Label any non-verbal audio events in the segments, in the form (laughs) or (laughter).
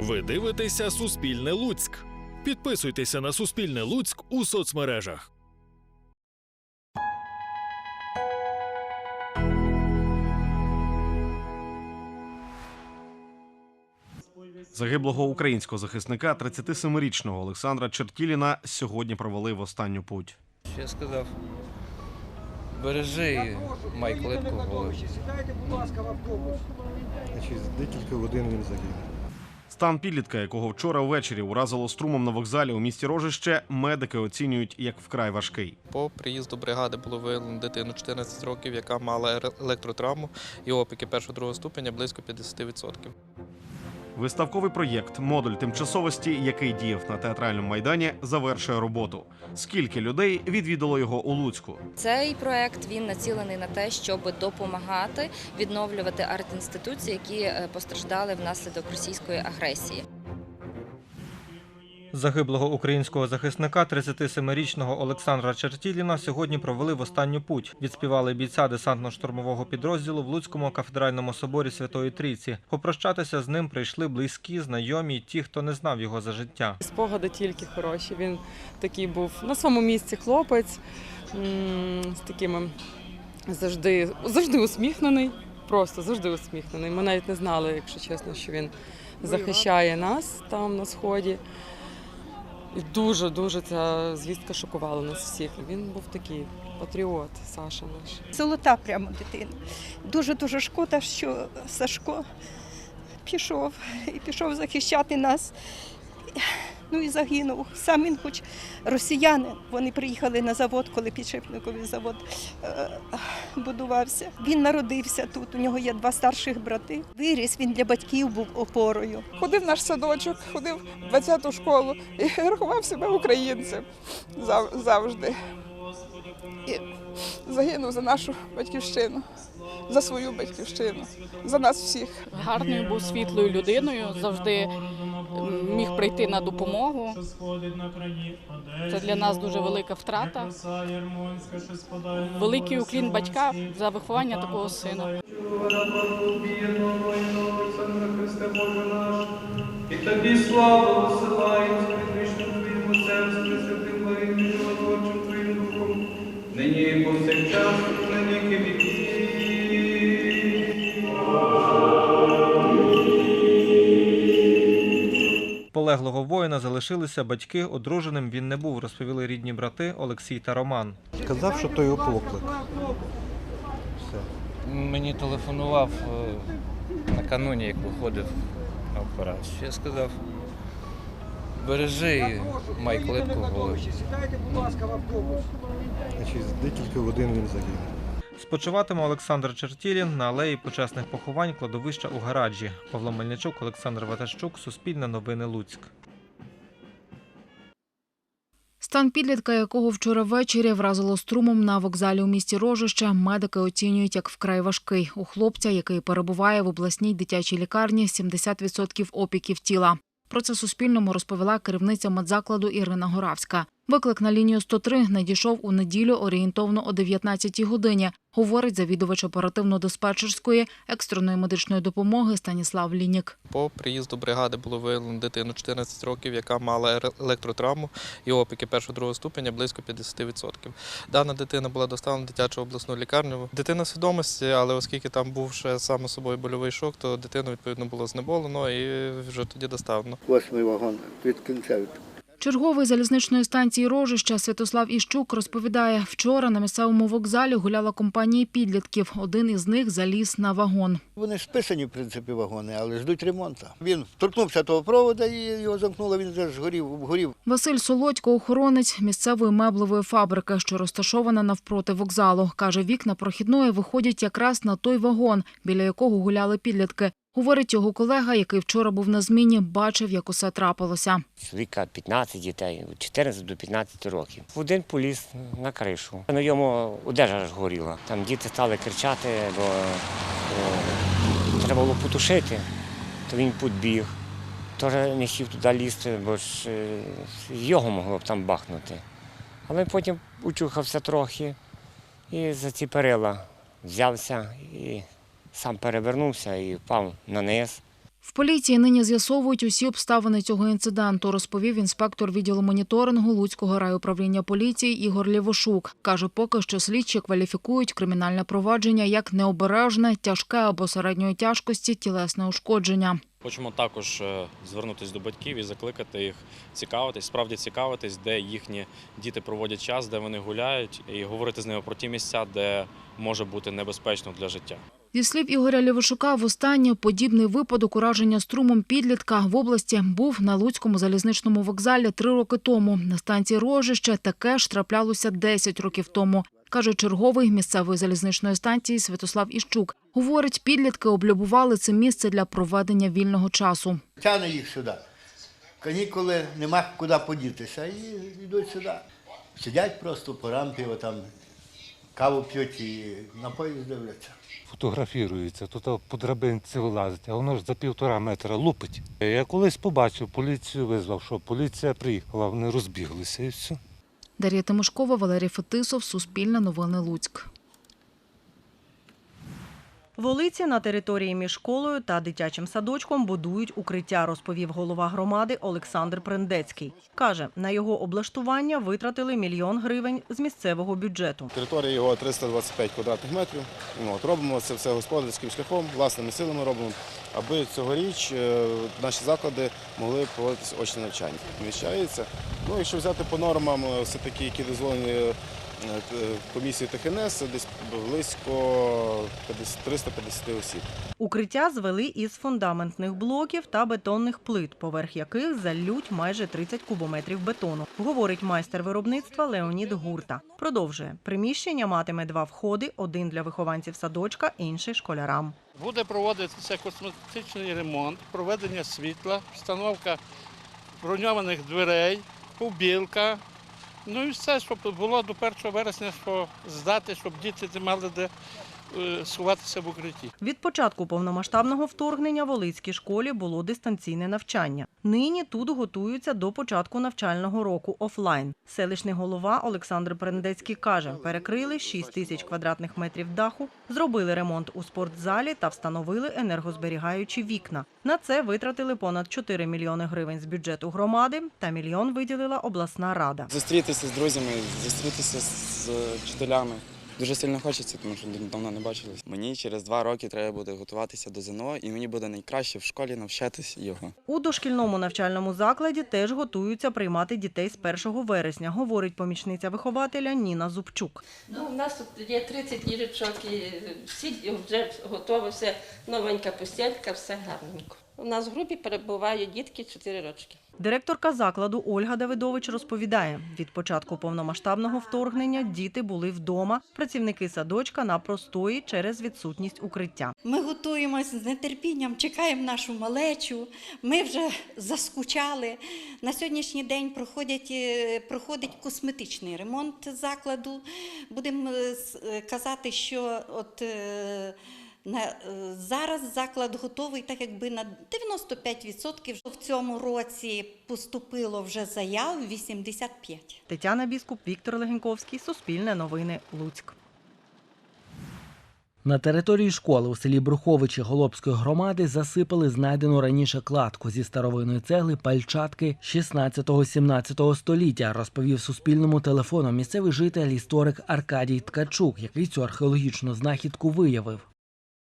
Ви дивитеся Суспільне Луцьк. Підписуйтеся на Суспільне Луцьк у соцмережах. Загиблого українського захисника 37-річного Олександра Чертіліна сьогодні провели в останню путь. Я сказав? Бережи Майк липку в голові. Через декілька годин він загинув. Стан підлітка, якого вчора ввечері уразило струмом на вокзалі у місті Рожище, медики оцінюють як вкрай важкий. По приїзду бригади було виявлено дитину 14 років, яка мала електротравму і опіки першого-другого ступеня близько 50%. Виставковий проєкт Модуль тимчасовості, який діяв на театральному майдані, завершує роботу. Скільки людей відвідало його у Луцьку? Цей проект він націлений на те, щоб допомагати відновлювати арт-інституції, які е, постраждали внаслідок російської агресії. Загиблого українського захисника 37-річного Олександра Чертіліна сьогодні провели в останню путь. Відспівали бійця десантно-штурмового підрозділу в Луцькому кафедральному соборі Святої Трійці. Попрощатися з ним прийшли близькі, знайомі, й ті, хто не знав його за життя. Спогади тільки хороші. Він такий був на своєму місці хлопець з такими завжди, завжди усміхнений. Просто завжди усміхнений. Ми навіть не знали, якщо чесно, що він захищає нас там на сході. І дуже дуже ця звістка шокувала нас всіх. Він був такий патріот, Саша наш. Золота прямо дитина. Дуже дуже шкода, що Сашко пішов і пішов захищати нас. Ну і загинув. Сам він, хоч росіяни, вони приїхали на завод, коли підшипниковий завод е, будувався. Він народився тут. У нього є два старших брати. Виріс він для батьків був опорою. ходив наш садочок, ходив в 20-ту школу і (laughs) рахував себе українцем зав- завжди. І загинув за нашу батьківщину, за свою батьківщину, за нас всіх. гарною, був світлою людиною, завжди міг прийти на допомогу. Це для нас дуже велика втрата. Великий уклін батька за виховання такого сина. І тобі славу посилаємо Твоїм Отцем, з Пресвятим Марієм, Твоїм Духом, нині і повсякчас, Полеглого воїна залишилися батьки, одруженим він не був, розповіли рідні брати Олексій та Роман. Казав, що то його поклик. Все. Мені телефонував е, накануні, як виходив на операцію. Я сказав? Бережи Майк голові. Через декілька годин він загинув. Спочиватиме Олександр Чертілін на алеї почесних поховань кладовища у гаражі. Павло Мельничук, Олександр Ватащук, Суспільне новини Луцьк. Стан підлітка, якого вчора ввечері вразило струмом на вокзалі у місті Рожище, медики оцінюють як вкрай важкий. У хлопця, який перебуває в обласній дитячій лікарні, 70% опіків тіла. Про це Суспільному розповіла керівниця медзакладу Ірина Горавська. Виклик на лінію 103 надійшов у неділю орієнтовно о 19-й годині, говорить завідувач оперативно-диспетчерської екстреної медичної допомоги Станіслав Лінік. По приїзду бригади було виявлено дитину 14 років, яка мала електротравму і опіки першого-другого ступеня близько 50%. Дана дитина була доставлена в дитячу обласну лікарню. Дитина в свідомості, але оскільки там був ще саме собою больовий шок, то дитину відповідно було знеболено і вже тоді доставлено. Восьмий вагон від кінця. Черговий залізничної станції Рожища Святослав Іщук розповідає, вчора на місцевому вокзалі гуляла компанія підлітків. Один із них заліз на вагон. Вони списані, в принципі, вагони, але ждуть ремонту. Він торкнувся того провода і його замкнуло, він вже ж горів, горів. Василь Солодько, охоронець місцевої меблевої фабрики, що розташована навпроти вокзалу. Каже, вікна прохідної виходять якраз на той вагон, біля якого гуляли підлітки. Говорить його колега, який вчора був на зміні, бачив, як усе трапилося. Чоловіка 15 дітей, від 14 до 15 років. Один поліз на кришу. На йому одежа аж горіла. Там діти стали кричати, бо треба було потушити, то він підбіг. Теж не хотів туди лізти, бо ж е, його могло б там бахнути. Але потім учухався трохи і за ці перила взявся і сам перевернувся і впав на низ. В поліції нині з'ясовують усі обставини цього інциденту, розповів інспектор відділу моніторингу Луцького райуправління поліції Ігор Лівошук. Каже, поки що слідчі кваліфікують кримінальне провадження як необережне, тяжке або середньої тяжкості тілесне ушкодження. Хочемо також е, звернутися до батьків і закликати їх цікавитись, справді цікавитись, де їхні діти проводять час, де вони гуляють, і говорити з ними про ті місця, де може бути небезпечно для життя. Зі слів Ігоря Лівошука, востаннє подібний випадок ураження струмом підлітка в області був на Луцькому залізничному вокзалі три роки тому. На станції Рожище таке ж траплялося 10 років тому. Каже черговий місцевої залізничної станції Святослав Іщук. Говорить, підлітки облюбували це місце для проведення вільного часу. Тягне їх сюди. Канікули нема куди подітися і йдуть сюди. Сидять просто по рампі, отам каву п'ють і на поїзд дивляться. фотографірується, тут по драбинці вилазить, а воно ж за півтора метра лупить. Я колись побачив, поліцію визвав, що поліція приїхала, вони розбіглися і все. Дар'я Тимошкова, Валерій Фетисов, Суспільне новини Луцьк. Волиці на території між школою та дитячим садочком будують укриття, розповів голова громади Олександр Прендецький. Каже, на його облаштування витратили мільйон гривень з місцевого бюджету. Територія його 325 квадратних метрів. Ну, От, робимо це все господарським шляхом, власними силами робимо, аби цьогоріч е, наші заклади могли проводитися очне навчання. Вміщається. Ну, якщо взяти по нормам, е, все-таки, які дозволені е, комісії ТХНС, десь близько 350 осіб. Укриття звели із фундаментних блоків та бетонних плит, поверх яких залють майже 30 кубометрів бетону, говорить майстер виробництва Леонід Гурта. Продовжує приміщення матиме два входи: один для вихованців садочка, інший школярам. Буде проводитися косметичний ремонт, проведення світла, встановка броньованих дверей, побілка. Ну і все, щоб було до 1 вересня, що здати, щоб діти мали де сховатися в укритті. Від початку повномасштабного вторгнення в Олицькій школі було дистанційне навчання. Нині тут готуються до початку навчального року офлайн. Селищний голова Олександр Прендецький каже, перекрили 6 тисяч квадратних метрів даху, зробили ремонт у спортзалі та встановили енергозберігаючі вікна. На це витратили понад 4 мільйони гривень з бюджету громади та мільйон виділила обласна рада. Зустрітися з друзями, зустрітися з вчителями. Дуже сильно хочеться, тому що давно не бачились. Мені через два роки треба буде готуватися до ЗНО, і мені буде найкраще в школі навчатись його. У дошкільному навчальному закладі теж готуються приймати дітей з 1 вересня, говорить помічниця вихователя Ніна Зубчук. Ну, у нас тут є 30 ліжечок і всі вже готово, все новенька постелька, все гарненько. У нас в групі перебувають дітки 4 рочки. Директорка закладу Ольга Давидович розповідає, від початку повномасштабного вторгнення діти були вдома, працівники садочка на простої через відсутність укриття. Ми готуємося з нетерпінням, чекаємо нашу малечу. Ми вже заскучали. На сьогоднішній день проходять, е, проходить косметичний ремонт закладу. Будемо е, е, казати, що от. Е, На, зараз заклад готовий, так якби на 95%. В цьому році поступило вже заяв 85. Тетяна Біскуп, Віктор Легеньковський, Суспільне новини, Луцьк. На території школи у селі Бруховичі Голобської громади засипали знайдену раніше кладку зі старовинної цегли пальчатки 16-17 століття, розповів Суспільному телефоном місцевий житель історик Аркадій Ткачук, який цю археологічну знахідку виявив.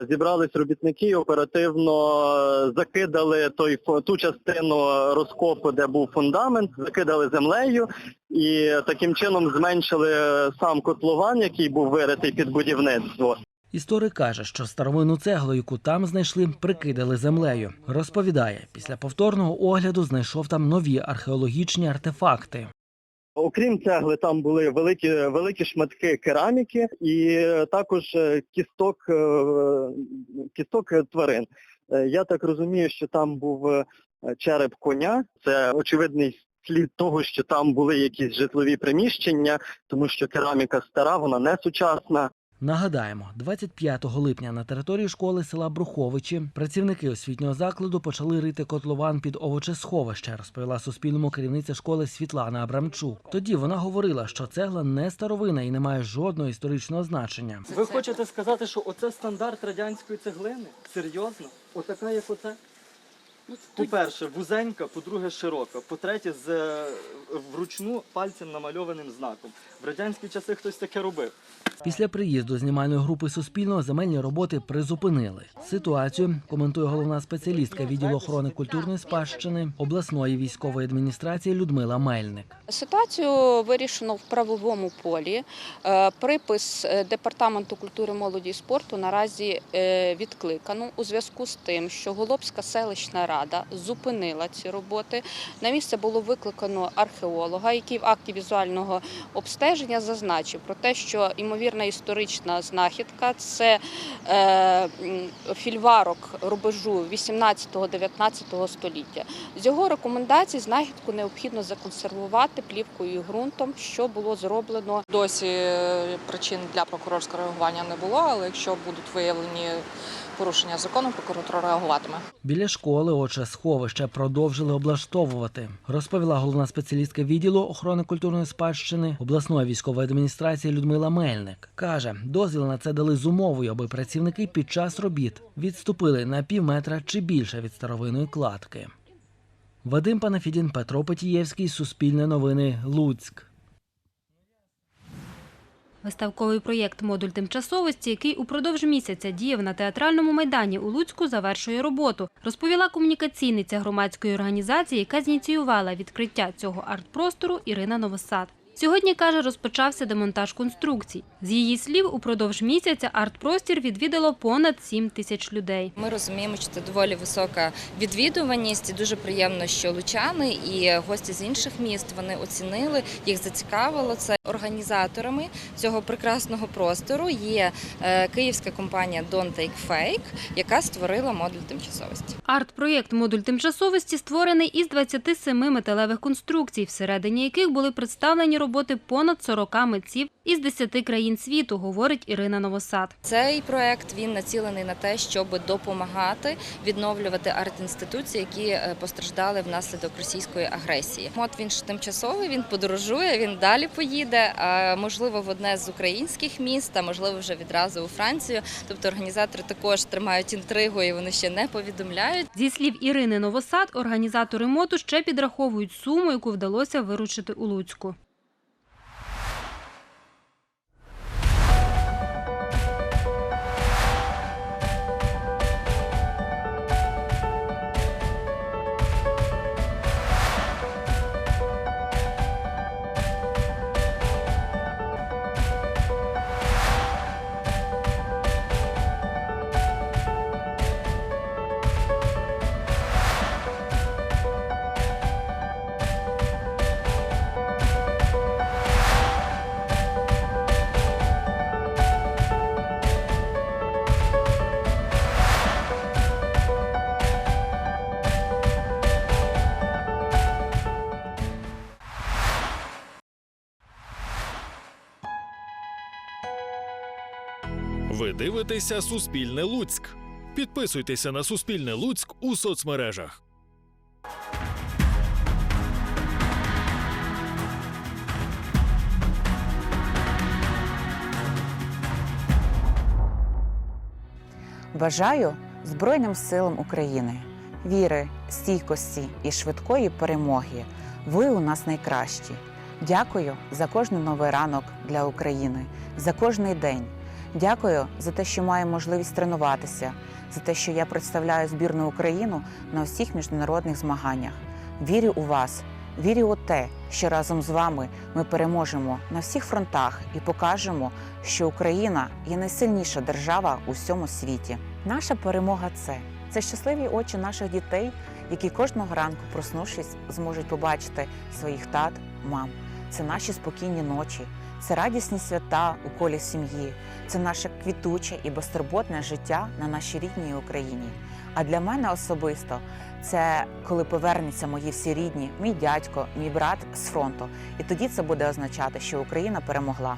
Зібрались робітники, оперативно е, закидали той ту частину розкопу, де був фундамент, закидали землею і таким чином зменшили сам котлован, який був виритий під будівництво. Історик каже, що старовинну цеглу, яку там знайшли, прикидали землею. Розповідає, після повторного огляду знайшов там нові археологічні артефакти. Окрім цегли, там були великі, великі шматки кераміки і е, також е, кісток, е, кісток тварин. Я так розумію, що там був череп коня. Це очевидний слід того, що там були якісь житлові приміщення, тому що кераміка стара, вона не сучасна. Нагадаємо, 25 липня на території школи села Бруховичі працівники освітнього закладу почали рити котлован під овочесховище, розповіла Суспільному керівниця школи Світлана Абрамчук. Тоді вона говорила, що цегла не старовина і не має жодного історичного значення. Ви хочете сказати, що оце стандарт радянської цеглини? Серйозно? Отака, як оце? По-перше, вузенька, по-друге, широка, по-третє, з е, вручну пальцем намальованим знаком. В радянські часи хтось таке робив. Після приїзду знімальної групи Суспільного земельні роботи призупинили. Ситуацію коментує головна спеціалістка відділу охорони культурної спадщини обласної військової адміністрації Людмила Мельник. Ситуацію вирішено в правовому полі. Е, Припис е, департаменту культури, молоді і спорту наразі відкликано у зв'язку з тим, що Голобська селищна рада зупинила ці роботи. На місце було викликано археолога, який в акті візуального обстеження зазначив про те, що ймовірна історична знахідка це е, фільварок рубежу 18-19 століття. З його рекомендацій знахідку необхідно законсервувати плівкою і ґрунтом, що було зроблено. Досі е, причин для прокурорського реагування не було, але якщо будуть виявлені порушення закону, прокуратура реагуватиме. Біля школи оче сховище продовжили облаштовувати, розповіла головна спеціалістка відділу охорони культурної спадщини обласної військової адміністрації Людмила Мельник. Каже, дозвіл на це дали з умовою, аби працівники під час робіт відступили на пів метра чи більше від старовинної кладки. Вадим Панафідін, Петро Петієвський, Суспільне новини, Луцьк. Виставковий проєкт Модуль тимчасовості, який упродовж місяця діяв на театральному майдані у Луцьку, завершує роботу, розповіла комунікаційниця громадської організації, яка зініціювала відкриття цього арт-простору Ірина Новосад. Сьогодні, каже, розпочався демонтаж конструкцій. З її слів, упродовж місяця арт-простір відвідало понад 7 тисяч людей. Ми розуміємо, що це доволі висока відвідуваність. і Дуже приємно, що лучани і гості з інших міст вони оцінили, їх зацікавило це. Організаторами цього прекрасного простору є е, київська компанія Don't Take Fake, яка створила модуль тимчасовості. Арт-проєкт Модуль тимчасовості створений із 27 металевих конструкцій, всередині яких були представлені роботи понад 40 митців із 10 країн світу, говорить Ірина Новосад. Цей проект він націлений на те, щоб допомагати відновлювати арт-інституції, які е, постраждали внаслідок російської агресії. От він ж тимчасовий, він подорожує, він далі поїде. Можливо, в одне з українських міст, а можливо, вже відразу у Францію. Тобто організатори також тримають інтригу і вони ще не повідомляють. Зі слів Ірини Новосад, організатори моту ще підраховують суму, яку вдалося виручити у Луцьку. Дивитеся Суспільне Луцьк. Підписуйтеся на Суспільне Луцьк у соцмережах. Бажаю Збройним силам України віри, стійкості і швидкої перемоги. Ви у нас найкращі. Дякую за кожний новий ранок для України, за кожний день. Дякую за те, що маю можливість тренуватися, за те, що я представляю збірну Україну на всіх міжнародних змаганнях. Вірю у вас, вірю у те, що разом з вами ми переможемо на всіх фронтах і покажемо, що Україна є найсильніша держава у всьому світі. Наша перемога це це щасливі очі наших дітей, які кожного ранку, проснувшись, зможуть побачити своїх тат, мам. Це наші спокійні ночі, це радісні свята у колі сім'ї, це наше квітуче і безтурботне життя на нашій рідній Україні. А для мене особисто це коли повернуться мої всі рідні, мій дядько, мій брат з фронту. І тоді це буде означати, що Україна перемогла.